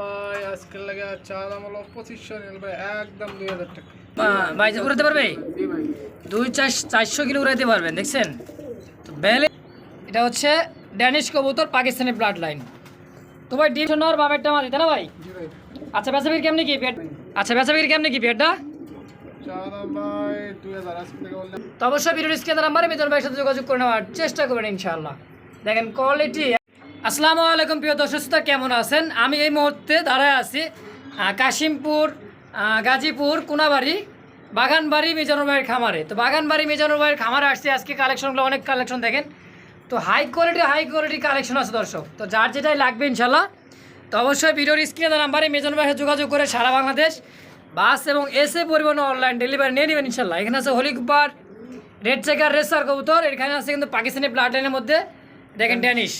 ভাই আজকের লাগে চা দাম হলো পঁচিশশো নিল ভাই একদম দুই হাজার টাকা। ভাই যে উড়াতে পারবে? দুই চার চারশো কিলো পারবেন দেখছেন? তো বেলে এটা হচ্ছে ড্যানিশ কবুতর পাকিস্তানি ব্লাড লাইন তো ভাই ডিম নর বামেরটা মারি তাই না ভাই? আচ্ছা বেচাবির কেমনি কি পেট? আচ্ছা বেচাবির কেমনি কি পেটটা? তো অবশ্যই ভিডিওর স্ক্রিনে নাম্বারে ভাইয়ের সাথে যোগাযোগ করে নেওয়ার চেষ্টা করবেন ইনশাআল্লাহ। দেখেন কোয়ালিটি আসসালামু আলাইকুম প্রিয় দর্শক কেমন আছেন? আমি এই মুহূর্তে দাঁড়ায় আছি কাশিমপুর গাজীপুর কোনাবাড়ি বাগানবাড়ি মিজানুর ভাইয়ের খামারে। তো বাগানবাড়ি মিজানুর ভাইয়ের খামারে আসছে আজকে কালেকশনগুলো অনেক কালেকশন দেখেন। তো high quality high quality collection আছে দর্শক তো যার যেটাই লাগবে ইনশাল্লাহ। তো অবশ্যই ভিডিওর স্ক্রিনে নাম্বারে মিজানুর ভাইয়ের যোগাযোগ করে সারা বাংলাদেশ বাস এবং এসে পরিবহন অনলাইন ডেলিভারি নিয়ে নেবেন ইনশাল্লাহ। এখানে আছে হলিকবার রেড চেকার রেসার কবুতর এখানে আছে কিন্তু পাকিস্তানি ব্লাড লাইনের মধ্যে দেখেন ড্যানিশ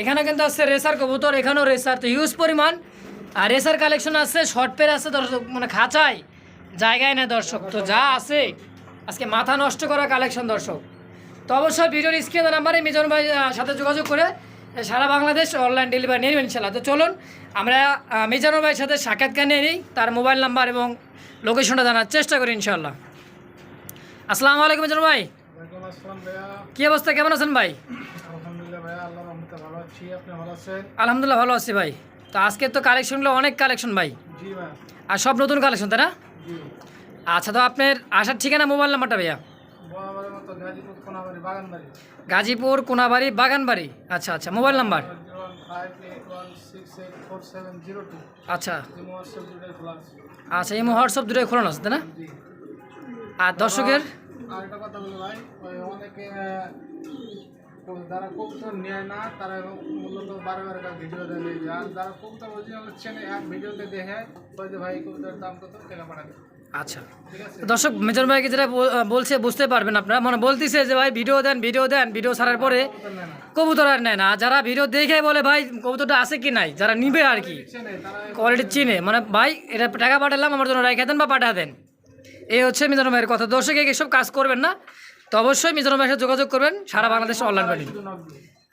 এখানে কিন্তু আছে রেসার কবুতর এখানেও রেসার তো হিউজ পরিমাণ। আর রেসার কালেকশন আছে শর্ট পের আছে দর্শক মানে খাঁচাই জায়গায় না দর্শক। তো যা আছে আজকে মাথা নষ্ট করা কালেকশন দর্শক। তো অবশ্যই ভিডিওর স্ক্রিনে নাম্বারে মিজন ভাই সাথে যোগাযোগ করে সারা বাংলাদেশ অনলাইন ডেলিভারি নিয়ে নেবেন ইনশাল্লাহ তো চলুন আমরা মিজানুর ভাইয়ের সাথে সাক্ষাৎকার নিয়ে নিই তার মোবাইল নাম্বার এবং লোকেশনটা জানার চেষ্টা করি ইনশাল্লাহ আসসালামু আলাইকুম মিজানুর ভাই। কী অবস্থা? কেমন আছেন ভাই? আছি আপনি ভালো আছেন? আলহামদুলিল্লাহ ভালো আছি ভাই। তো আজকে তো কালেকশনগুলো অনেক কালেকশন ভাই। জি ভাই। আর সব নতুন কালেকশন তাই না? আচ্ছা তো আপনার আসার ঠিকানা মোবাইল নাম্বারটা ভাইয়া? গাজীপুর কোনাবাড়ি বাগানবাড়ি। আচ্ছা আচ্ছা মোবাইল নাম্বার আচ্ছা। আচ্ছা এই হোয়াটসঅ্যাপ দুটোই খোলানো আছে তাই না? আর দর্শকের? আর একটা কথা বলি ভাই অনেকে যারা কবুতর নেয় না তারা মূলত বারে বারে ভিডিও দেয় আর যারা কবুতর অরিজিনাল চেনে এক ভিডিওতে দেখে ওই যে ভাই কবুতরের দাম কত? টাকা পাঠাবে আচ্ছা। দর্শক মেজর ভাইকে যেটা বলছে বুঝতে পারবেন আপনারা। মানে বলতেছে যে ভাই ভিডিও দেন ভিডিও দেন ভিডিও ছাড়ার পরে কবুতর আর নেয় না। যারা ভিডিও দেখে বলে ভাই কবুতরটা আছে কি নাই? যারা নিবে আর কি। কোয়ালিটি চিনে মানে ভাই এটা টাকা পাঠালাম আমার জন্য রেখে দেন বা পাঠা দেন। এই হচ্ছে মিজানুর ভাইয়ের কথা। দর্শক এইসব কাজ করবেন না। তো অবশ্যই মিজানুর ভাইয়ের সাথে যোগাযোগ করবেন সারা বাংলাদেশে অনলাইন দিই।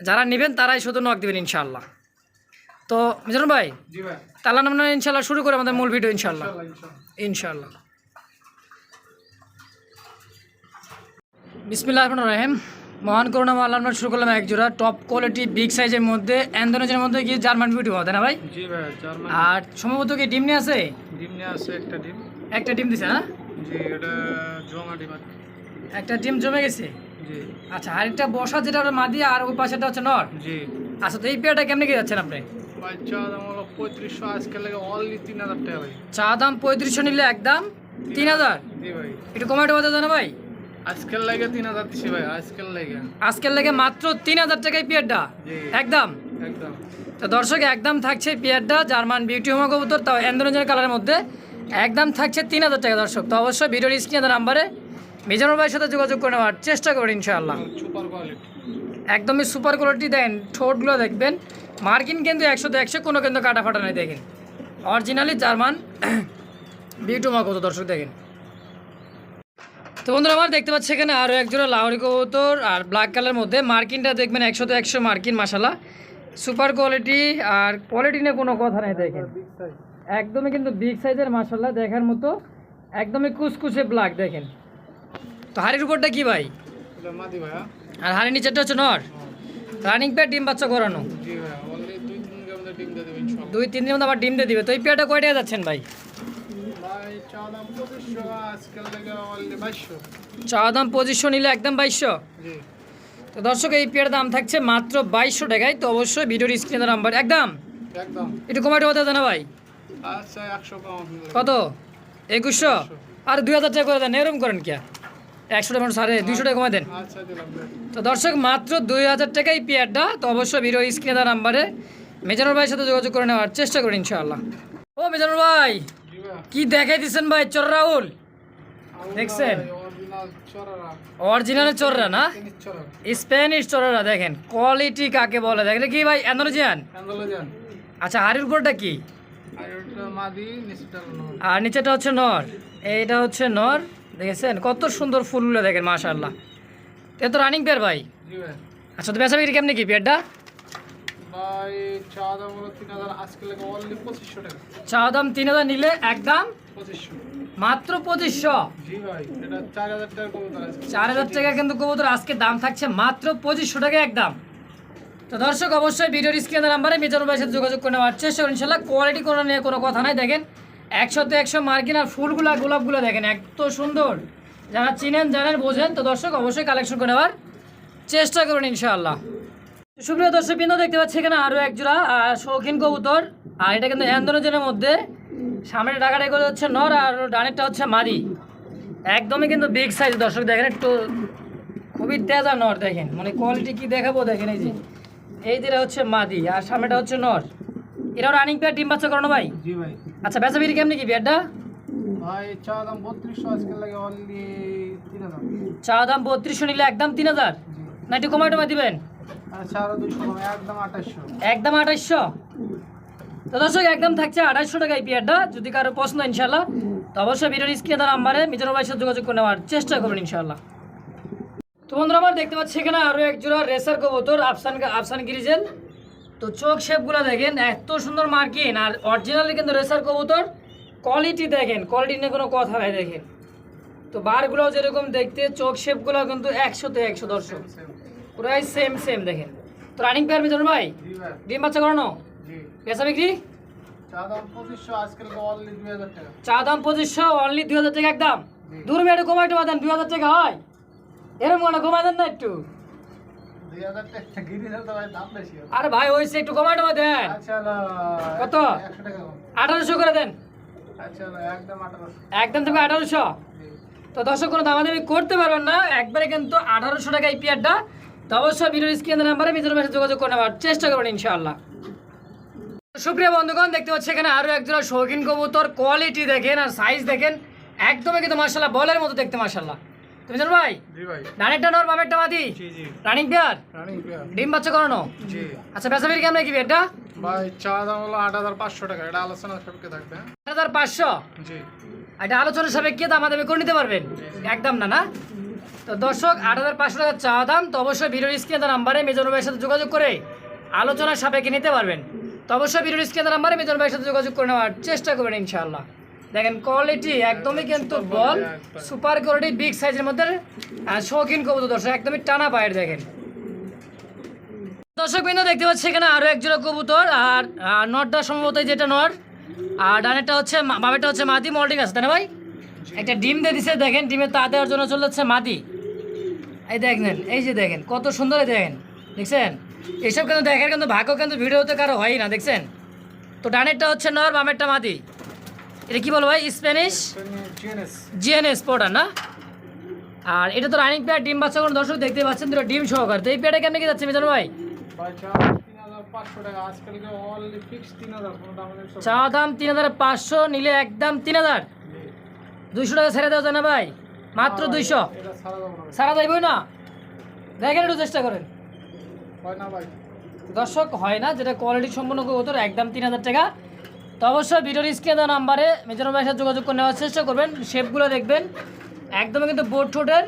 যারা নেবেন তারাই শুধু নক দেবেন ইনশাল্লাহ তো মিজানুর ভাই তাহলে আমরা ইনশাল্লাহ শুরু করে আমাদের মূল ভিডিও ইনশাল্লাহ ইনশাল্লাহ, বিসমিল্লাহ রহমান রহিম। মহান করুণা আল্লাহ শুরু করলাম এক জোড়া টপ কোয়ালিটি বিগ সাইজের মধ্যে অ্যান্ডোনেজের মধ্যে কি জার্মান বিউটি হবে না ভাই? জি ভাই জার্মান। আর সম্ভবত কি ডিম নিয়ে আছে? ডিম নিয়ে আসছে একটা ডিম। একটা ডিম দিছে না জি এটা ডিম। একটা ডিম জমে গেছে? জি। আচ্ছা আরেকটা বসা যেটা ওটা মাদি আর ওই পাশেটা হচ্ছে নর? জি। আচ্ছা তো এই পেয়ারটা কেমনে কি যাচ্ছেন আপনি? চা দাম হলো পঁয়ত্রিশশো আজকে লাগে অনলি তিন হাজার টাকা ভাই। চা দাম পঁয়ত্রিশশো নিলে একদম তিন হাজার। জি ভাই। একটু কমাইতে বলতে জানো ভাই? আজকের লাগে তিন হাজার দিছি ভাই আজকের লাগে। মাত্র তিন হাজার টাকায় পেয়ারটা? একদম একদম তো দর্শক একদম থাকছে পেয়ারটা জার্মান বিউটি হোমা কবুতর তাও অ্যান্ডোনেজের কালারের মধ্যে। একদম থাকছে তিন হাজার টাকা দর্শক তো অবশ্যই ভিডিওর স্ক্রিনে নাম্বারে মিজানুর ভাইয়ের সাথে যোগাযোগ করে নেওয়ার চেষ্টা করেন ইনশাআল্লাহ। একদমই সুপার কোয়ালিটি দেন ঠোঁটগুলো দেখবেন। মার্কিন কিন্তু একশো তো একশো কোনো কিন্তু কাটা ফাটা নাই দেখেন। অরিজিনালি জার্মান বিউটি হোমা কবুতর দর্শক দেখেন। তো বন্ধুরা আমার দেখতে পাচ্ছি এখানে আরও একজোড়া লাহরি কবুতর আর ব্ল্যাক কালারের মধ্যে মার্কিনটা দেখবেন একশো তো একশো মার্কিন মাসালা সুপার কোয়ালিটি আর কোয়ালিটি নিয়ে কোনো কথা নেই দেখেন। একদমই কিন্তু বিগ সাইজের মাসাল্লাহ দেখার মতো। একদমই কুচকুচে ব্ল্যাক দেখেন। তো হাড়ির উপরটা কি ভাই? আর হাড়ির নিচেরটা হচ্ছে নর? রানিং পেয়ার ডিম বাচ্চা করানো? দুই তিন মধ্যে আবার ডিম দিয়ে দিবে। তো এই পেয়ারটা কয় টাকা যাচ্ছেন ভাই? চা দাম পঁচিশশো নিলে একদম বাইশশো? তো দর্শক এই পেয়ার দাম থাকছে মাত্র বাইশশো টাকায়। তো অবশ্যই ভিডিওর স্ক্রিনে নাম্বার একদম? একটু কমাইতে হতে না ভাই। আচ্ছা কত? একুশশো? আর দুই হাজার টাকা করে দেন এরকম করেন কে একশো টাকা সাড়ে দুইশো টাকা কমাই দেন। তো দর্শক মাত্র দুই হাজার টাকাই পেয়ারটা তো অবশ্যই ভিডিও স্ক্রিনে দেওয়া নাম্বারে মেজানুর ভাইয়ের সাথে যোগাযোগ করে নেওয়ার চেষ্টা করি ইনশাআল্লাহ। ও মেজানুর ভাই কি দেখাই দিচ্ছেন ভাই চর রাহুল? দেখছেন? অরিজিনাল চররা না? স্প্যানিশ চররা দেখেন কোয়ালিটি কাকে বলে? দেখেন কি ভাই অ্যান্ডোলজিয়ান আচ্ছা হাড়ির উপরটা কি? আর নিচেটা হচ্ছে নর। এইটা হচ্ছে নর। দেখেছেন? কত সুন্দর ফুলগুলো দেখেন মাশাআল্লাহ। এ তো রানিং পেয়ার ভাই। আচ্ছা তো বেচা বিক্রি কেমনি কি পেয়ারটা ভাই চা দাম তিন হাজার নিলে একদম মাত্র পঁচিশশো? চার হাজার টাকা কিন্তু কবুতর আজকে দাম থাকছে মাত্র পঁচিশশো টাকা একদম তো দর্শক অবশ্যই ভিডিওর স্ক্রিনের নাম্বারে মিজানুর ভাইয়ের সাথে যোগাযোগ করে নেওয়ার চেষ্টা করুন। ইনশাল্লাহ কোয়ালিটি কোনো নিয়ে কোনো কথা নাই। দেখেন একশোতে একশো মার্কিন আর ফুলগুলা গোলাপগুলো দেখেন এত সুন্দর। যারা চিনেন জানেন বোঝেন তো দর্শক অবশ্যই কালেকশন করে নেওয়ার চেষ্টা করুন ইনশাআল্লাহ। সুপ্রিয় দর্শক বিন্দু দেখতে পাচ্ছি এখানে আরও এক জোড়া আহ, শৌখিন কবুতর আর এটা কিন্তু অ্যান্ডোনোজেনের মধ্যে। সামনে টাকাটা এগুলো হচ্ছে নর আর ডানেরটা হচ্ছে মাদি। একদমই কিন্তু বিগ সাইজ দর্শক দেখেন একটু খুবই তেজা নর দেখেন। মানে কোয়ালিটি কি দেখাবো দেখেন এই যে। এই যেটা হচ্ছে মাদি আর সামনেটা হচ্ছে নর। এরাও রানিং পেয়ার ডিম বাচ্চা করানো ভাই? জি ভাই। আচ্ছা বেচা বিক্রি কেমনি কি পেয়ারটা ভাই চা দাম বত্রিশশো আজকে লাগে অনলি তিন হাজার। চা দাম বত্রিশশো নিলে একদম তিন হাজার? জি। না একটু কমাই টমাই দিবেন? আচ্ছা আরও একদম আঠাশশো। একদম আঠাইশশো তো দর্শক একদম থাকছে আঠাইশশো টাকা এই পেয়ারটা যদি কারও পছন্দ ইনশাল্লাহ তো অবশ্যই ভিডিওর স্ক্রিনে তার নাম্বারে মিজানুর ভাইয়ের সাথে যোগাযোগ করে নেওয়ার চেষ্টা করবেন ইনশাল্লাহ তো বন্ধুরা আমার দেখতে পাচ্ছি এখানে আরও এক জোড়া রেসার কবুতর আফসান আফসান গিরিজেল তো চোখ শেপগুলো দেখেন এত সুন্দর মার্কিন আর অরিজিনালি কিন্তু রেসার কবুতর কোয়ালিটি দেখেন কোয়ালিটি নিয়ে কোনো কথা নাই দেখেন। তো বারগুলো যেরকম দেখতে চোখ শেপগুলো কিন্তু একশোতে একশো দর্শক। পুরাই সেম সেম দেখেন। তো রানিং পেয়ার মিজানুর ভাই জি ভাই ডিম বাচ্চা করানো? জি। বেচা বিক্রি? চা দাম পঁচিশশো আজকে অনলি দুই হাজার টাকা। একদম। দূর মেয়ে কমাই টমা দেন দুই হাজার টাকা হয়। এরকম কোনো কমাই দেন না একটু। আরে ভাই হয়েছে একটু কমাই টমা দেন। আচ্ছা কত? আঠারোশো করে দেন। আচ্ছা একদম তুমি আঠারোশো? তো দর্শক কোনো দামাদামি করতে পারবেন না। একবারে কিন্তু আঠারোশো টাকা এই পেয়ারটা। তো অবশ্যই ভিডিওর স্ক্রিনের নাম্বারে মিজোর ভাষায় যোগাযোগ করে নেওয়ার চেষ্টা করবেন ইনশাআল্লাহ। সুপ্রিয় বন্ধুগণ দেখতে পাচ্ছি এখানে আরও একজোড়া শৌখিন কবুতর। কোয়ালিটি দেখেন আর সাইজ দেখেন। একদমই কিন্তু মার্শাল্লাহ বলের মতো দেখতে মার্শাল্লাহ তুমি ভাই? জি ভাই। ডানেরটা নর বামেরটা মাদি? জি জি। Running pair? Running pair. ডিম বাচ্চা করানো? জি। আচ্ছা বেসাবির কেমন কি এটা ভাই চা দাম হলো আট হাজার পাঁচশো টাকা। এটা আলোচনা সাপেক্ষে থাকবে? আট হাজার পাঁচশো? জি। এটা আলোচনার সাপেক্ষে দাম আমাদের করে নিতে পারবেন? একদম না না? তো দর্শক আট হাজার পাঁচশো টাকা চা দাম তো অবশ্যই ভিডিওর স্ক্রিনে নাম্বারে মেজন ভাইয়ের সাথে যোগাযোগ করে আলোচনার সাপেক্ষে নিতে পারবেন। তো অবশ্যই ভিডিওর স্ক্রিনে নাম্বারে মেজন ভাইয়ের সাথে যোগাযোগ করে নেওয়ার চেষ্টা করবেন ইনশাআল্লাহ। দেখেন কোয়ালিটি একদমই কিন্তু বল সুপার কোয়ালিটি বিগ সাইজের মধ্যে। শৌখিন কবুতর দর্শক একদমই টানা পায়ের দেখেন। দর্শক বিন্দু দেখতে পাচ্ছি এখানে আরও এক জোড়া কবুতর আর নটটা সম্ভবত যেটা নর। আর ডানেরটা হচ্ছে বামেরটা হচ্ছে মাদি মল্টিং আছে তাই না ভাই? একটা ডিম দিয়ে দিছে দেখেন ডিমের তা দেওয়ার জন্য চলে যাচ্ছে মাদি। এই দেখেন এই যে দেখেন কত সুন্দর দেখেন দেখছেন? এইসব কিন্তু দেখার কিন্তু ভাগ্য কিন্তু ভিডিওতে কারও হয়ই না দেখছেন? তো ডানেরটা হচ্ছে নর বামেরটা মাদি। এটা কি বলো ভাই? স্প্যানিশ জিএনএস পোর্টার না? আর এটা তো রানিং পেয়ার ডিম বাচ্চা কোনো দর্শক দেখতে পাচ্ছেন দুটো ডিম সহকার। তো এই পেয়ারটা কেমন কি যাচ্ছে মিজান ভাই? চা দাম তিন হাজার পাঁচশো নিলে একদম তিন হাজার। দুইশো টাকা ছেড়ে দেওয়া যায় না ভাই? মাত্র দুইশো। সারা দাম না? দেখেন একটু চেষ্টা করেন। দর্শক হয় না যেটা কোয়ালিটি সম্পূর্ণ কবুতর একদম তিন হাজার টাকা। তো অবশ্যই ভিডিওর স্ক্রিনে দেওয়া নাম্বারে মেজর ভাইয়ের সাথে যোগাযোগ করে নেওয়ার চেষ্টা করবেন। শেপগুলো দেখবেন। একদমই কিন্তু বোট ঠোঁটের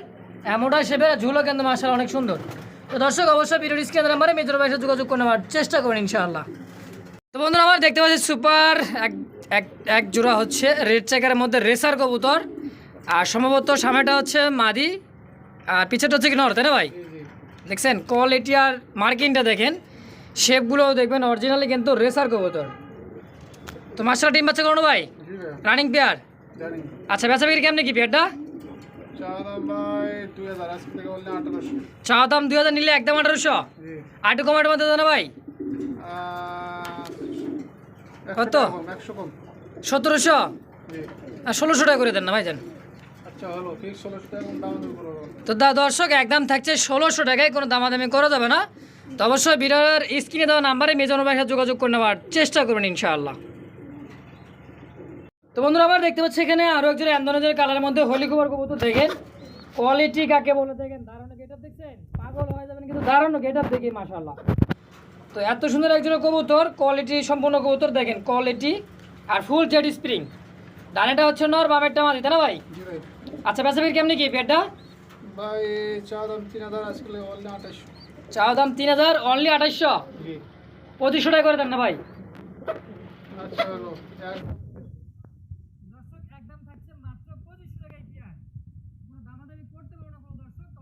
এমনটা শেপের ঝুলো কিন্তু মাসাল অনেক সুন্দর। তো দর্শক অবশ্যই ভিডিওর স্ক্রিনে দেওয়া নাম্বারে মেজর ভাইয়ের সাথে যোগাযোগ করে নেওয়ার চেষ্টা করবেন ইনশাআল্লাহ। তো বন্ধুরা আমার দেখতে পাচ্ছি সুপার এক এক এক জোড়া হচ্ছে রেড চেকারের মধ্যে রেসার কবুতর। আর সম্ভবত সামনেটা হচ্ছে মাদি আর পিছেরটা হচ্ছে কি নর তাই না ভাই? দেখছেন কোয়ালিটি আর মার্কিংটা দেখেন। শেপগুলোও দেখবেন অরিজিনালি কিন্তু রেসার কবুতর। তো মাস্টার ডিম বাচ্চা করো ভাই? রানিং পেয়ার আচ্ছা বেচা বিক্রি কেমনি কি পেয়ারটা চা দাম দুই হাজার নিলে একদম আঠারোশো? একটু কমাটের মধ্যে দেন ভাই। কত? সতেরোশো? আর ষোলোশো টাকা করে দেন না ভাই যান আচ্ছা তো দা দর্শক একদম থাকছে ষোলোশো টাকায় কোনো দামাদামি করা যাবে না। তো অবশ্যই ভিডিওর স্ক্রিনে দেওয়া নাম্বারে মেজানো ভাইয়ের সাথে যোগাযোগ করে নেওয়ার চেষ্টা করবেন ইনশাআল্লাহ। তো বন্ধুরা আবার দেখতে পাচ্ছি এখানে আরও একজন আন্দোলনের কালারের মধ্যে হোলি কুমার কবুতর দেখেন। কোয়ালিটি কাকে বলে দেখেন? দারুণ গেটআপ দেখছেন? পাগল হয়ে যাবেন কিন্তু দারুণ গেটআপ দেখি মাশাআল্লাহ। তো এত সুন্দর একজন কবুতর কোয়ালিটি সম্পূর্ণ কবুতর দেখেন কোয়ালিটি আর ফুল জেড স্প্রিং ডানেটা হচ্ছে নর বামেরটা মাদি তাই না ভাই? আচ্ছা বেসাবির কেমনি কি পেটটা? ভাই চা দাম তিন হাজার আজকে বললে আঠাশশো চাওয়া দাম তিন হাজার অনলি আঠাশশো জি। পঁচিশশো টাকা করে দেন না ভাই? আচ্ছা হলো এক- দর্শক একদম থাকছে মাত্র পঁচিশশো টাকায় পেঁয়াজ কোনো দামাদামি করতে পারব না কোনো দর্শক তো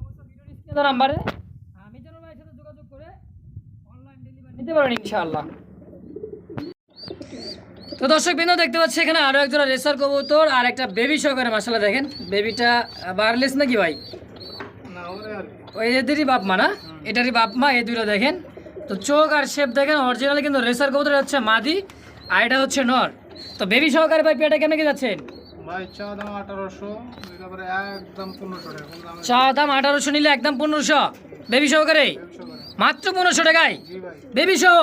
অবশ্যই নাম্বারে আমি যেন ভাইয়ের সাথে যোগাযোগ করে অনলাইন ডেলিভারি নিতে পারেন ইনশাআল্লাহ। তো দর্শক বিন্দু দেখতে পাচ্ছি এখানে আরও একজোড়া রেসার কবুতর আর একটা বেবি সহকারে মাসালা দেখেন। বেবিটা বারলেস নাকি ভাই? ওই এদেরই বাপ মা না? এটারই বাপ মা এই দুটো দেখেন। তো চোখ আর শেপ দেখেন অরিজিনাল কিন্তু রেসার কবুতর হচ্ছে মাদি আর এটা হচ্ছে নর। তো বেবি সহকারে ভাই পেয়াটা কেমন কি যাচ্ছেন? ভাই চা দাম আঠারোশো তারপরে একদম পনেরোশো টাকা চা দাম আঠারোশো নিলে একদম পনেরোশো। বেবি সহকারে মাত্র পনেরোশো টাকায়? বেবি সহ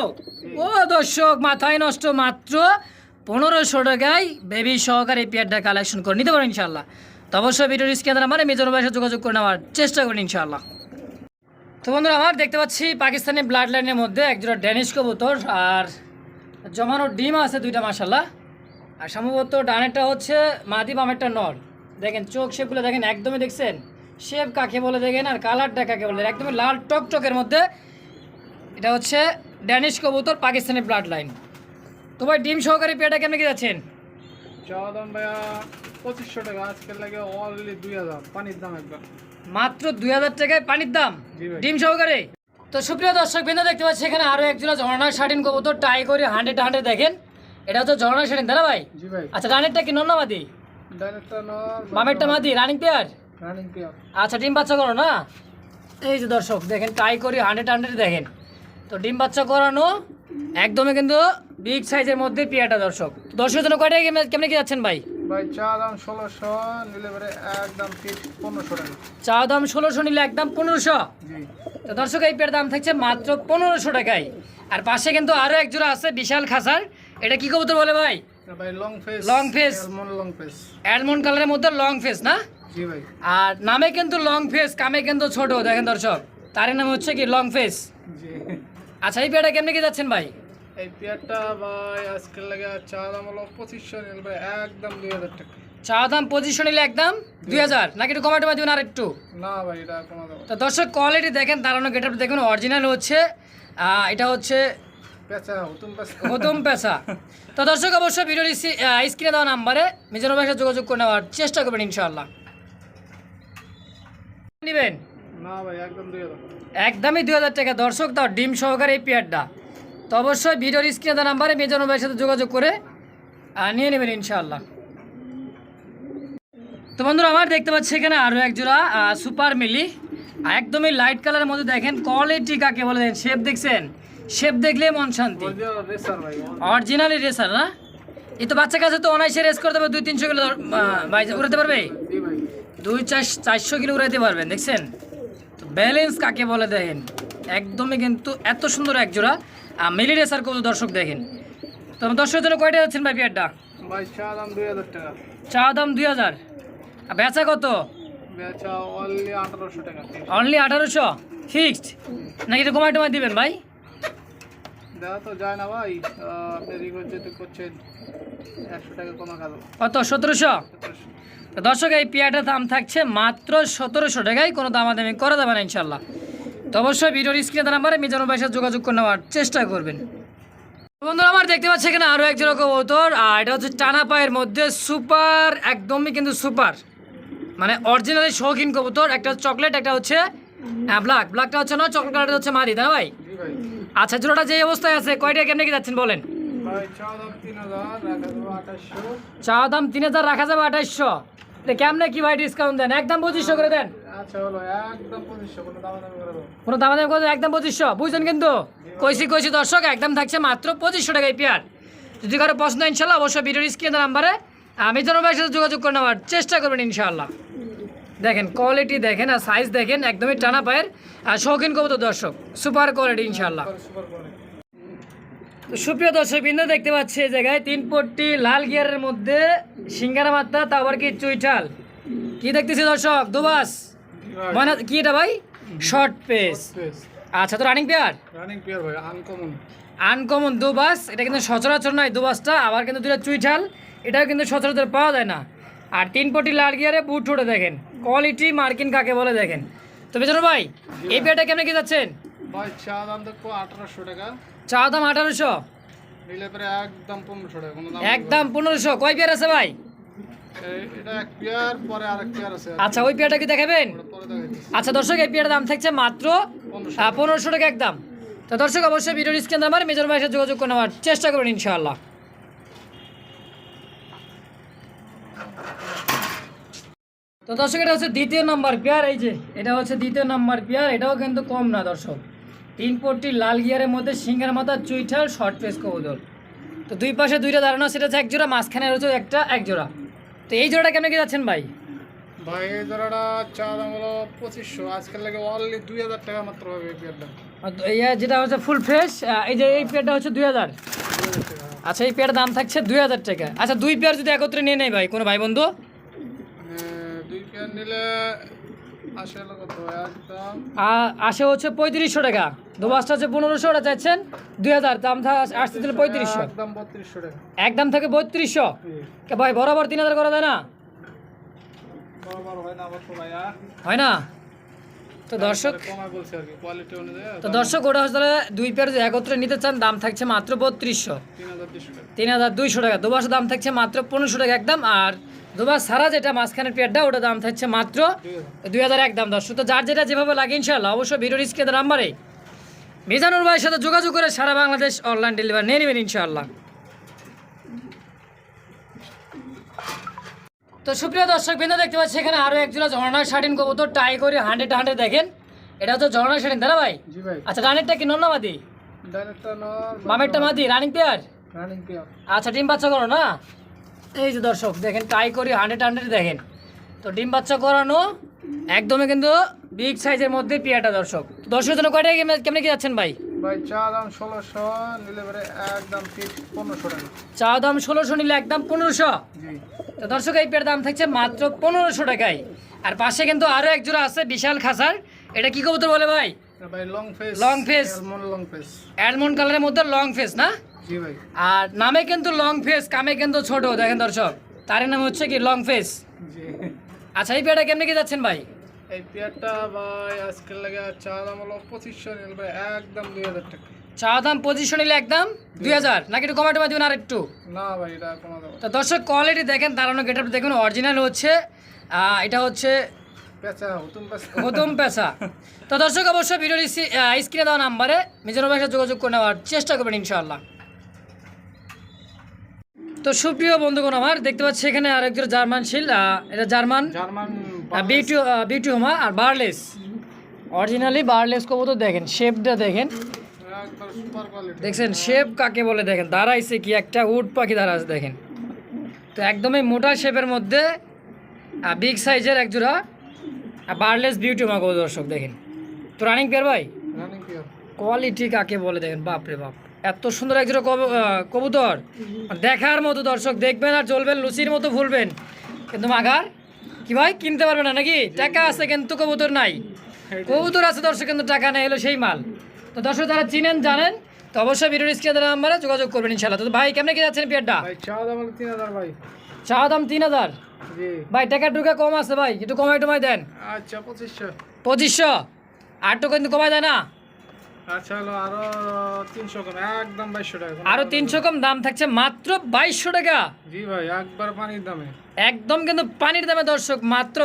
ও দর্শক মাথায় নষ্ট মাত্র পনেরোশো টাকায় বেবি সহকারে পেয়ারটা কালেকশন করে নিতে পারেন ইনশাল্লাহ তো অবশ্যই ভিডিও স্ক্যানার আমার মেজর ভাইয়ের যোগাযোগ করে নেওয়ার চেষ্টা করেন ইনশাল্লাহ তো বন্ধুরা আমার দেখতে পাচ্ছি পাকিস্তানি ব্লাড লাইনের মধ্যে একজোড়া ড্যানিশ কবুতর আর জমানো ডিম আছে দুইটা মাসাল্লাহ আর সম্ভবত ডানেরটা হচ্ছে মাদি বামেরটা নর। দেখেন চোখ শেপগুলো দেখেন একদমই দেখছেন? শেপ কাকে বলে দেখেন আর কালারটা কাকে বলে একদমই লাল টকটকের মধ্যে এটা হচ্ছে ড্যানিশ কবুতর পাকিস্তানি ব্লাড লাইন তো ভাই ডিম সহকারী পেয়াটা কেমন কি যাচ্ছেন? চা দাম ভাইয়া পঁচিশশো টাকা আজকের লাগে অনলি দুই হাজার পানির দাম একবার। মাত্র দুই হাজার টাকায় পানির দাম? ডিম সহকারে? তো সুপ্রিয় দর্শক বিন্দু দেখতে পাচ্ছি এখানে আরও একজোড়া ঝর্ণা শাটিন কবুতর টাই করে হান্ড্রেড হান্ড্রেড দেখেন। এটা হচ্ছে ঝর্ণা তাই না ভাই? আচ্ছা রানেরটা কি নর বামেরটা মাদি রানিং পেয়ার রানিং পেয়ার আচ্ছা ডিম বাচ্চা করো না? এই যে দর্শক দেখেন টাই করি হান্ড্রেড হান্ড্রেড দেখেন। তো ডিম বাচ্চা করানো একদমই কিন্তু বিগ সাইজের মধ্যে পেয়ারটা দর্শক। দর্শকের জন্য কয়টা কেমন কি যাচ্ছেন ভাই? ভাই চা দাম ষোলোশো নিলে একদম পনেরোশো টাকা। চা দাম ষোলোশো নিলে একদম পনেরোশো? তো দর্শক এই পেয়ার দাম থাকছে মাত্র পনেরোশো টাকায়। আর পাশে কিন্তু আরও এক জোড়া আছে বিশাল খাসার। এটা কি কবুতর বলে ভাই? ভাই long face Long face। Long face almond কালারের মধ্যে লং ফেস না? জি ভাই। আর নামে কিন্তু লং ফেস কামে কিন্তু ছোট দেখেন দর্শক। তার নাম হচ্ছে কি লং ফেস জি। আচ্ছা এই পেয়ারটা কেমনি কি যাচ্ছেন ভাই? এই পেয়ারটা ভাই আজকের লাগে চা দাম হলো পঁচিশশো নিলে ভাই একদম দুই হাজার টাকা। চা দাম পজিশন নিলে একদম দুই হাজার? নাকি একটু কমাটে দেবেন আর একটু? না ভাই এটা কোনো দাম তো দর্শক কোয়ালিটি দেখেন দাঁড়ানো গেট দেখুন অরিজিনাল হচ্ছে এটা হচ্ছে হুতুম পেশা তো দর্শক অবশ্যই ভিডিওর স্ক্রিনে দেওয়া নাম্বারে। মিজানুর ভাইয়ের সাথে যোগাযোগ করে নেওয়ার চেষ্টা করবেন ইনশাআল্লাহ। নেবেন? একদমই দুই হাজার টাকা। দর্শক তাও ডিম সহকারে এই পেয়ারটা। তো অবশ্যই ভিডিওর স্ক্রিনে দেওয়া নাম্বারে মিজানুর ভাইয়ের সাথে যোগাযোগ করে নিয়ে নেবেন ইনশাআল্লাহ। তো বন্ধুরা আমার দেখতে পাচ্ছি এখানে আরও এক জোড়া সুপার মিলি। একদমই লাইট কালারের মধ্যে দেখেন কোয়ালিটি কাকে বলে দেন শেপ দেখছেন? শেপ দেখলে মন শান্তি। অরিজিনাল রেসার অরিজিনালি রেসার না? এই তো বাচ্চা কাছে তো অনায়াসে রেস করতে পারবে দুই তিনশো কিলো উড়াতে পারবে? দুই চার চারশো কিলো উড়াইতে পারবেন দেখছেন? তো ব্যালেন্স কাকে বলে দেখেন? একদমই কিন্তু এত সুন্দর এক জোড়া মিলি রেসার কত দর্শক দেখেন? তো দর্শকের জন্য কয়টা যাচ্ছেন ভাই পিয়ারটা ভাই চা দাম দুই হাজার আর বেচা কত? অনলি আঠারোশো ফিক্সড নাকি এটা কমাই টমাই দিবেন ভাই? দেখা তো যায় না ভাই আপনি রিকোয়েস্ট যেহেতু করছেন একশো টাকা কমা খাব কত সতেরোশো? দর্শক এই পেয়ারটার দাম থাকছে মাত্র সতেরোশো টাকায় কোনো দামাদামি করা যাবে না ইনশাল্লাহ তো অবশ্যই ভিডিওর স্ক্রিনে নাম্বারে মিজানুর ভাইয়ের সাথে যোগাযোগ করে নেওয়ার চেষ্টা করবেন। বন্ধুরা আমার দেখতে পাচ্ছি এখানে আরও একজন কবুতর আর এটা হচ্ছে টানা পায়ের মধ্যে সুপার একদমই কিন্তু সুপার। মানে অরিজিনালি শৌখিন কবুতর একটা চকলেট একটা হচ্ছে হ্যাঁ ব্ল্যাক ব্ল্যাকটা হচ্ছে না চকলেট কালারটা হচ্ছে মাদি তাই ভাই। আচ্ছা জোড়াটা যে অবস্থায় আছে কয়টা কেমনে কি যাচ্ছেন বলেন? চা দাম তিন হাজার রাখা যাবে আঠাইশশো কেমনে কি ভাই ডিসকাউন্ট দেন? একদম পঁচিশশো করে দেন? আচ্ছা কোনো দাম দামি করে একদম পঁচিশশো। বুঝছেন কিন্তু? কইসি কইসি দর্শক একদম থাকছে মাত্র পঁচিশশো টাকায় পেয়ার যদি কারও প্রশ্ন ইনশাল্লাহ অবশ্যই ভিডিওর স্ক্রিনের নাম্বারে আমি যেন ভাইয়ের সাথে যোগাযোগ করে নেওয়ার চেষ্টা করবেন ইনশাআল্লাহ দেখেন কোয়ালিটি দেখেন আর সাইজ দেখেন একদমই টানা পায়ের আর শৌখিন কবুতর দর্শক। সুপার কোয়ালিটি ইনশাল্লাহ তো সুপ্রিয় দর্শক বিন্দু দেখতে পাচ্ছি এই জায়গায় তিন পট্টি লাল গিয়ারের মধ্যে সিঙ্গারা মাত্রা তা আবার কি চুইঠাল? কি দেখতেছি দর্শক? দুবাস। মানে কি এটা ভাই? শর্ট পেস আচ্ছা তো রানিং পেয়ার রানিং পেয়ার ভাই আনকমন আনকমন দুবাস এটা কিন্তু সচরাচর নয় দুবাসটা আবার কিন্তু দুটা চুইঠাল এটাও কিন্তু সচরাচর পাওয়া যায় না। আর তিন পটি লাল গিয়ারে বুট ঠোঁটে দেখেন। কোয়ালিটি মার্কিন কাকে বলে দেখেন? তো বেচারো ভাই এই পেয়ারটা কেমন কি যাচ্ছেন? ভাই চা দাম দেখব আঠারোশো টাকা। চা দাম আঠারোশো? নিলে পরে একদম পনেরোশো টাকা একদম পনেরোশো। কয় পেয়ার আছে ভাই? এটা এক পেয়ার পরে আরেক পেয়ার আছে। আচ্ছা ওই পেয়ারটা কি দেখাবেন? আচ্ছা দর্শক এই পেয়ারের দাম থাকছে মাত্র পনেরোশো টাকা। একদম। তো দর্শক অবশ্যই ভিডিওর স্ক্রিন নাম্বার মেজর ভাইয়ের সাথে যোগাযোগ করে নেওয়ার চেষ্টা করবেন ইনশাআল্লাহ। তো দর্শক এটা হচ্ছে দ্বিতীয় নাম্বার পেয়ার এই যে এটা হচ্ছে দ্বিতীয় নাম্বার পেয়ার এটাও কিন্তু কম না দর্শক। তিন পট্টি লাল গিয়ারের মধ্যে সিঙ্গার মাথা চুইঠাল শর্ট ফেস কবুতর। তো দুই পাশে দুইটা দাঁড়ানো সেটা হচ্ছে এক জোড়া মাঝখানে রয়েছে একটা এক জোড়া। তো এই জোড়াটা কেমন কি যাচ্ছেন ভাই? ভাই এই ধরাটা চা দাম হলো পঁচিশশো আজকাল লাগে অনলি দুই হাজার টাকা মাত্র হবে এই পেয়ারটা যেটা হচ্ছে ফুল ফ্রেশ এই যে এই পেয়ারটা হচ্ছে দুই হাজার। আচ্ছা এই পেয়ারের দাম থাকছে দুই হাজার টাকা। আচ্ছা দুই পেয়ার যদি একত্রে নিয়ে নেয় ভাই কোনো ভাই বন্ধু? নিলে আসে হচ্ছে পঁয়ত্রিশশো টাকা। দোবাসটা হচ্ছে পনেরোশো ওটা চাইছেন দুই হাজার। দাম আসতে দিলে পঁয়ত্রিশশো একদম থেকে থাকে বত্রিশশো। কে ভাই বরাবর তিন হাজার করা যায় না? হয় না? তো দর্শক তো দর্শক ওটা হচ্ছে দুই পেয়ার একত্রে নিতে চান দাম থাকছে মাত্র বত্রিশশো। তিন হাজার দুইশো টাকা। দুবাসের দাম থাকছে মাত্র পনেরোশো টাকা একদম আর দুবাস সারা যেটা মাঝখানের পেয়ারটা ওটা দাম থাকছে মাত্র দুই হাজার। হাজার একদম। দর্শক তো যার যেটা যেভাবে লাগে ইনশাল্লাহ অবশ্যই ভিডিও স্ক্রিনের নাম্বারে মিজানুর ভাইয়ের সাথে যোগাযোগ করে সারা বাংলাদেশ অনলাইন ডেলিভারি নিয়ে নেবেন ইনশাল্লাহ তো সুপ্রিয় দর্শক বিন্দু দেখতে পাচ্ছি এখানে আরও এক জোড়া ঝর্ণা শাটিন কবুতর টাই করে হান্ড্রেড হান্ড্রেড দেখেন। এটা হচ্ছে ঝর্ণা শাটিন তাই না ভাই? আচ্ছা রানেরটা কি নর মামেরটা মাদি রানিং পেয়ার আচ্ছা ডিম বাচ্চা করো না? এই যে দর্শক দেখেন ট্রাই করি হান্ড্রেড হান্ড্রেড দেখেন। তো ডিম বাচ্চা করানো একদমই কিন্তু বিগ সাইজের মধ্যে পিয়াটা দর্শক। দর্শকের জন্য কয়টা কেমনে কি যাচ্ছেন ভাই? ভাই চা দাম ষোলোশো নিলে পরে একদম পনেরোশো টাকা। চা দাম ষোলোশো নিলে একদম পনেরোশো? তো দর্শক এই পেয়ার দাম থাকছে মাত্র পনেরোশো টাকায়। আর পাশে কিন্তু আরও এক জোড়া আছে বিশাল খাসার। এটা কি কবুতর বলে ভাই? Long face long face almond কালারের মধ্যে লং ফেস না? জি ভাই। আর নামে কিন্তু লং ফেস কামে কিন্তু ছোট দেখেন দর্শক। তার নাম হচ্ছে কি লং ফেস আচ্ছা এই পেয়ারটা কেমনে কি যাচ্ছেন ভাই? এই পেয়ারটা ভাই আজকের লাগে চা দাম হলো পঁচিশশো নিলে ভাই একদম দুই হাজার টাকা। চা দাম পজিশন নিলে একদম দুই হাজার? নাকি একটু পারবেন আর একটু? না ভাই এটা কোনো দাম তো দর্শক কোয়ালিটি দেখেন দাঁড়ানো গেট দেখুন অরিজিনাল হচ্ছে। এটা হচ্ছে হুতুম পেশা তো দর্শক অবশ্যই ভিডিওর স্ক্রিনে দেওয়া নাম্বারে যোগাযোগ করে নেওয়ার চেষ্টা করবেন ইনশাআল্লাহ। তো সুপ্রিয় বন্ধুগণ আমার দেখতে পাচ্ছি এখানে আরেকজন জার্মান শিল এটা জার্মান? জার্মান বিউটি বিউটি হোমা আর বার্লেস অরিজিনালি বার্লেস কবুতর দেখেন শেপটা দেখেন। দেখছেন শেপ কাকে বলে দেখেন? দাঁড়াইছে কি একটা উট পাখি দাঁড়া আছে দেখেন। তো একদমই মোটা শেপের মধ্যে বিগ সাইজের এক জোড়া বার্লেস বিউটি মা দর্শক দেখেন। তো রানিং পেয়ার ভাই? কোয়ালিটি কাকে বলে দেখেন? বাপ রে বাপ। এত সুন্দর এক জোড়া কব- কবুতর। দেখার মতো দর্শক দেখবেন আর চলবেন লুচির মতো ফুলবেন। কিন্তু মাগার কি ভাই কিনতে পারবে না? নাকি টাকা আছে কিন্তু কবুতর নাই। কবুতর আছে দর্শক কিন্তু টাকা নেই হলো সেই মাল। তো দর্শক যারা চিনেন জানেন তো অবশ্যই ভিডিও স্ক্রিনে নাম্বারে যোগাযোগ করবেন ইনশাল্লাহ তো ভাই কেমনে কি যাচ্ছেন পেয়ারটা? ভাই চা দাম তিন হাজার ভাই। চা দাম তিন হাজার? জি। ভাই টাকা টুকা কম আছে ভাই। একটু কমাই টমাই দেন। আচ্ছা পঁচিশশো। পঁচিশশো? আর তো কিন্তু কমাই দেয় না? আচ্ছা হলো আরও তিনশো কম একদম টাকা। দাম থাকছে মাত্র টাকা। জি ভাই একবার পানির দামে। একদম কিন্তু পানির দামে দর্শক মাত্র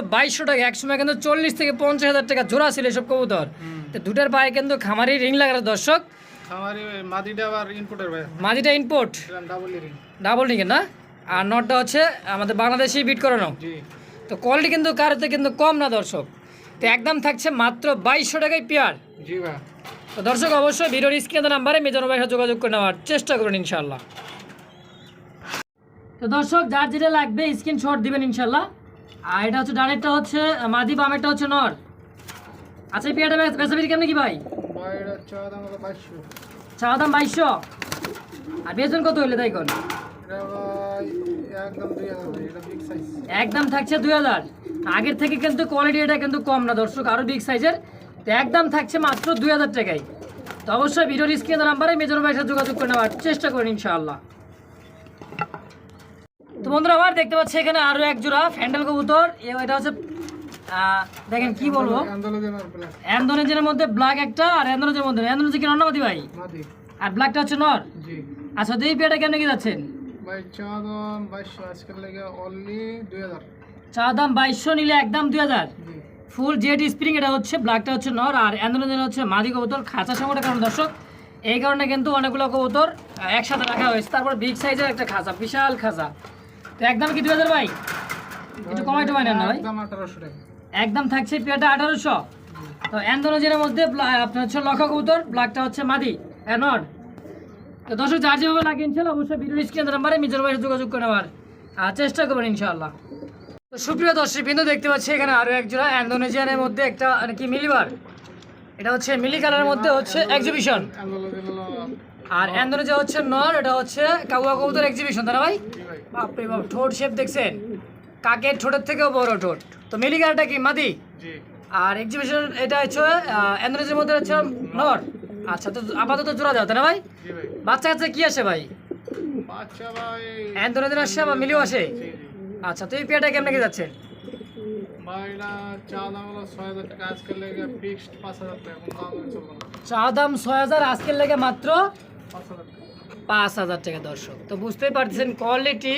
টাকা। একসময় কিন্তু চল্লিশ থেকে পঞ্চাশ হাজার টাকা জোড়া ছিল কবুতর। তো দুটার পায়ে কিন্তু খামারি রিং লাগার দর্শক। আমার মাদিটা আবার ইনপুটের ভাই। মাদিটা ইনপোর্ট ডাবল রিং ডাবল রিংয়ের না? আর নটটা হচ্ছে আমাদের বাংলাদেশি বিট করানো। জি। তো কোয়ালিটি কিন্তু কারোতে কিন্তু কম না দর্শক। তো একদম থাকছে মাত্র বাইশশো টাকায় পেয়ার জি ভাই। তো দর্শক অবশ্যই ভিডিওর স্ক্রিনে নাম্বারে মেজানো ভাইয়ের যোগাযোগ করে নেওয়ার চেষ্টা করবেন ইনশাল্লাহ তো দর্শক যার যেটা লাগবে স্ক্রিনশট দিবেন ইনশাল্লাহ আর এটা হচ্ছে ডাইরেক্টটা হচ্ছে মাদি বামেরটা হচ্ছে নর। আচ্ছা এই পেয়ারটা বেচাবেরি কেমনি কি ভাই? চা দাম বাইশশো। আর বেতন কত হইলে তাই কোন? একদম থাকছে দুই হাজার। আগের থেকে কিন্তু কোয়ালিটি এটা কিন্তু কম না দর্শক আরও বিগ সাইজের তো একদম থাকছে মাত্র দুই হাজার টাকায়। তো অবশ্যই ভিডিওর স্ক্রিনের নাম্বারে মেজর ভাইয়ের সাথে যোগাযোগ করে নেওয়ার চেষ্টা করেন ইনশাআল্লাহ। তো বন্ধুরা আবার দেখতে পাচ্ছি এখানে আরও এক জোড়া ফ্যান্ডেল কবুতর। এটা হচ্ছে দেখেন কি বলব? অ্যান্ডোনেজের মধ্যে ব্ল্যাক একটা আর অ্যান্ডোনেজের মধ্যে অ্যান্ডোনেজ কি রান্নাবাদি ভাই? আর ব্ল্যাকটা হচ্ছে নর? আচ্ছা তো এই পেয়ারটা কেমন কি যাচ্ছেন? চা দাম বাইশশো দুই নিলে একদম দুই হাজার। ফুল জেড স্প্রিং এটা হচ্ছে ব্ল্যাকটা হচ্ছে নর আর অ্যান্ড্রোজেন হচ্ছে মাদি কবুতর। খাঁচা সংকটের কারণ দর্শক এই কারণে কিন্তু অনেকগুলো কবুতর একসাথে রাখা হয়েছে। তারপর বিগ সাইজের একটা খাঁচা বিশাল খাঁচা। তো একদম কি দু হাজার ভাই? একটু কমাই টমাই নেন না ভাই? একদম থাকছে পেয়ারটা আঠারোশো। তো অ্যান্ড্রোজেনের মধ্যে আপনার হচ্ছে লক্ষা কবুতর ব্ল্যাকটা হচ্ছে মাদি নর। তো দর্শক যার যেভাবে লাগে ইনশাল্লাহ অবশ্যই ভিডিও স্ক্রিন নাম্বারে মিজোর ভাইয়ের যোগাযোগ করে নেওয়ার চেষ্টা করবেন ইনশাআল্লাহ তো সুপ্রিয় দর্শক বিন্দু দেখতে পাচ্ছি এখানে আরও এক জোড়া ইন্দোনেশিয়ানের মধ্যে একটা মানে কি মিলিবার? এটা হচ্ছে মিলি কালারের মধ্যে হচ্ছে এক্সিবিশন আর ইন্দোনেশিয়া হচ্ছে নর এটা হচ্ছে কাউয়া কবুতর এক্সিবিশন না ভাই? বাপরে বাপ ঠোঁট শেপ দেখছেন। কাকের ঠোঁটের থেকেও বড় ঠোঁট। তো মিলি কালারটা কি মাদি? জি। আর এক্সিবিশন এটা হচ্ছে ইন্দোনেশিয়ার মধ্যে হচ্ছে নর। আচ্ছা তো আপাতত জোড়া যাও তাই না ভাই? জি ভাই। বাচ্চা কাচ্চা কি আসে ভাই? বাচ্চা ভাই ইন্দোনেশিয়ান আসছে বা মিলিও আসে? আচ্ছা তো এই পেয়ারটা কেমন কি যাচ্ছে? চা দাম ছয় হাজার আজকের লেগে পাঁচ হাজার টাকা মাত্র পাঁচ হাজার দর্শক। তো বুঝতেই পারতেছেন কোয়ালিটি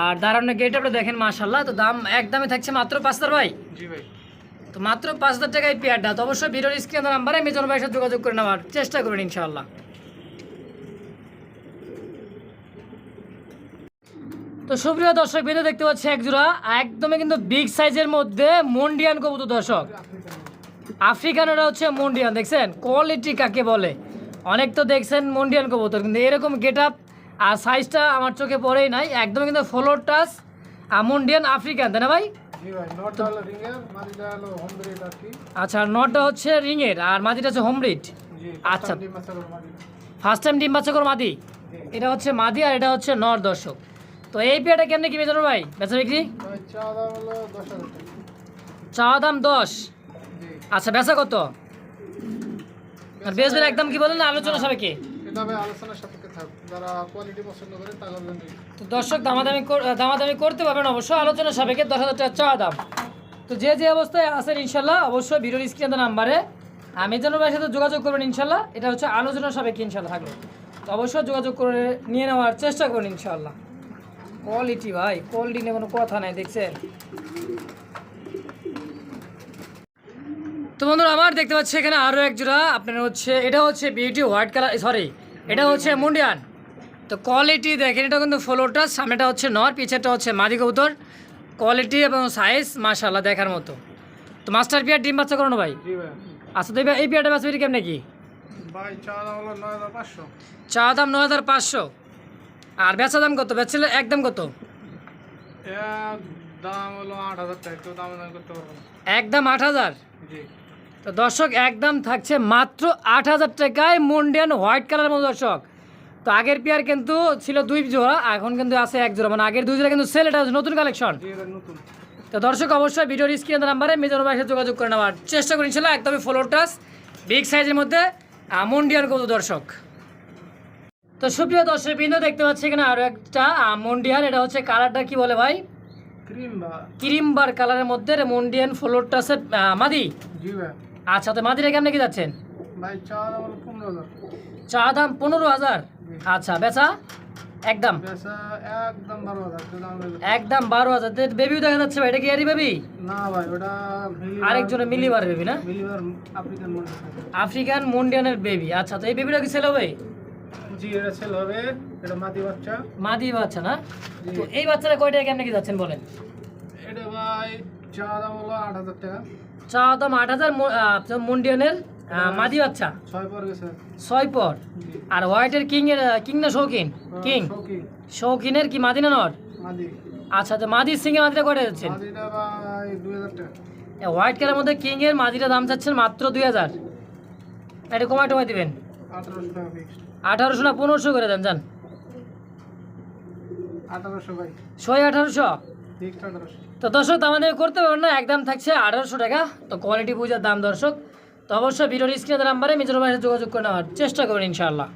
আর দাঁড়ানো গেট আপনি দেখেন মাশাল্লাহ তো দাম একদমই থাকছে মাত্র পাঁচ হাজার ভাই? জি ভাই। তো মাত্র পাঁচ হাজার টাকায় পেয়ারটা। তো অবশ্যই ভিডিওর নাম্বারে মেজন ভাইয়ের সাথে যোগাযোগ করে নেওয়ার চেষ্টা করবেন ইনশাআল্লাহ। তো সুপ্রিয় দর্শক ভিডিও দেখতে পাচ্ছি এক জোড়া একদমই কিন্তু বিগ সাইজের মধ্যে মন্ডিয়ান কবুতর দর্শক। আফ্রিকান ওটা হচ্ছে মন্ডিয়ান দেখছেন? কোয়ালিটি কাকে বলে? অনেক তো দেখছেন মন্ডিয়ান কবুতর কিন্তু এরকম গেট আপ আর সাইজটা আমার চোখে পড়েই নাই একদম কিন্তু ফ্লোর টাচ আর মন্ডিয়ান আফ্রিকান তাই না ভাই? আচ্ছা নটটা হচ্ছে রিংয়ের আর মাদিটা হচ্ছে হোম আচ্ছা। ওর ফার্স্ট টাইম ডিম বাচ্চা করো মাদি এটা হচ্ছে মাদি আর এটা হচ্ছে নর দর্শক। তো এই পেয়ারটা কেমনে কি বেচানো ভাই? বেচা বিক্রি? চা দাম দশ চাওয়া দাম দশ? আচ্ছা বেচা কত? আর বেচবেন একদম কি বলেন আলোচনা সাপেক্ষে? তো দর্শক দামাদামি দামাদামি করতে পারবেন অবশ্যই আলোচনা সাপেক্ষে দশ হাজার টাকা চাওয়া দাম। তো যে যে অবস্থায় আছেন ইনশাল্লাহ অবশ্যই ভিডিওর স্ক্রিনের নাম্বারে। আমি যেন ভাইয়ের সাথে যোগাযোগ করবেন ইনশাল্লাহ এটা হচ্ছে আলোচনা সাপেক্ষে ইনশাল্লাহ থাকবে তো অবশ্যই যোগাযোগ করে নিয়ে নেওয়ার চেষ্টা করুন ইনশাল্লাহ। কোয়ালিটি ভাই। কোয়ালিটি নিয়ে কোনো কথা নাই দেখছেন? তো বন্ধুরা আমার দেখতে পাচ্ছি এখানে আরও এক জোড়া। আপনার হচ্ছে এটা হচ্ছে বিউটি হোয়াইট কালার সরি এটা হচ্ছে মুন্ডিয়ান। তো কোয়ালিটি দেখেন এটা কিন্তু ফ্লোরটা সামনেটা হচ্ছে নর পিছেরটা হচ্ছে মাদি কবুতর। কোয়ালিটি এবং সাইজ মাশাল্লাহ দেখার মতো। তো মাস্টার পিয়ার ডিম বাচ্চা করো না ভাই। আচ্ছা তো এই পিয়ারটা বাচ্চা কেমন কি? চা দাম নয় হাজার পাঁচশো। আর বেচা দাম কত? বেচছিল একদম কত? এক দাম হলো আট হাজার টাকা দাম দাম করতে পারব একদম আট হাজার? জি। তো দর্শক একদম থাকছে মাত্র আট হাজার টাকায় মন্ডিয়ান হোয়াইট কালার মতো দর্শক। তো আগের পেয়ার কিন্তু ছিল দুই জোড়া এখন কিন্তু আছে এক জোড়া। মানে আগের দুই জোড়া কিন্তু সেল এটা নতুন কালেকশন তো দর্শক অবশ্যই ভিডিওর স্ক্রিনের নাম্বারে মেজর ভাইয়ের সাথে যোগাযোগ করে নেওয়ার চেষ্টা করি একদমই ফ্লোর টাচ বিগ সাইজের মধ্যে মন্ডিয়ান কত দর্শক? তো সুপ্রিয় দর্শক বিন্দু দেখতে পাচ্ছি এখানে আরও একটা মন্ডিয়ান এটা হচ্ছে কালারটা কি বলে ভাই? কালারের মধ্যে এটা মন্ডিয়ান ফ্লোর টাচের মাদি? আচ্ছা তো মাদিরা কেমনে কি যাচ্ছেন? চা দাম পনেরো হাজার। আচ্ছা বেচা? একদম। একদম বারো হাজার বেবিও দেখা যাচ্ছে ভাই এটা কি আরি বেবি? না ভাই ওটা আরেকজনের মিলিবার বেবি না? আফ্রিকান মনে আফ্রিকান মন্ডিয়ানের বেবি। আচ্ছা তো এই বেবিটা কি ছেলে হবে? জি এটা সেল হবে। এটা মাটি বাচ্চা। মাদি বাচ্চা না? তো এই বাচ্চাটা কয়টা কেমনে কি যাচ্ছেন বলেন? এটা ভাই চা দাম হলো আট হাজার টাকা। চা দাম আট হাজার মন্ডিয়ানের মাদি বাচ্চা? ছয় পর গেছে। ছয় পর? আর হোয়াইটের কিং এর কিং না কিং? কি মাদি না নর? মাদি। আচ্ছা তো সিংহে মাদিটা কয়টা যাচ্ছেন? মাদিটা ভাই দুই হাজার টাকা। হোয়াইট কালার মধ্যে কিং এর মাদিটা দাম চাচ্ছেন মাত্র দুই হাজার। এটা কমায় টমায় দিবেন টাকা ফিক্সড আঠারোশো না পনেরোশো করে দেন যান। ছয় আঠারোশো? তো দর্শক আমাদের করতে পারবেন না একদম থাকছে আঠারোশো টাকা। তো কোয়ালিটি বুঝার দাম দর্শক। তো অবশ্যই ভিডিওর স্ক্রিনের নাম্বারে মিজোর ভাইয়ের যোগাযোগ করে নেওয়ার চেষ্টা করবেন ইনশাআল্লাহ।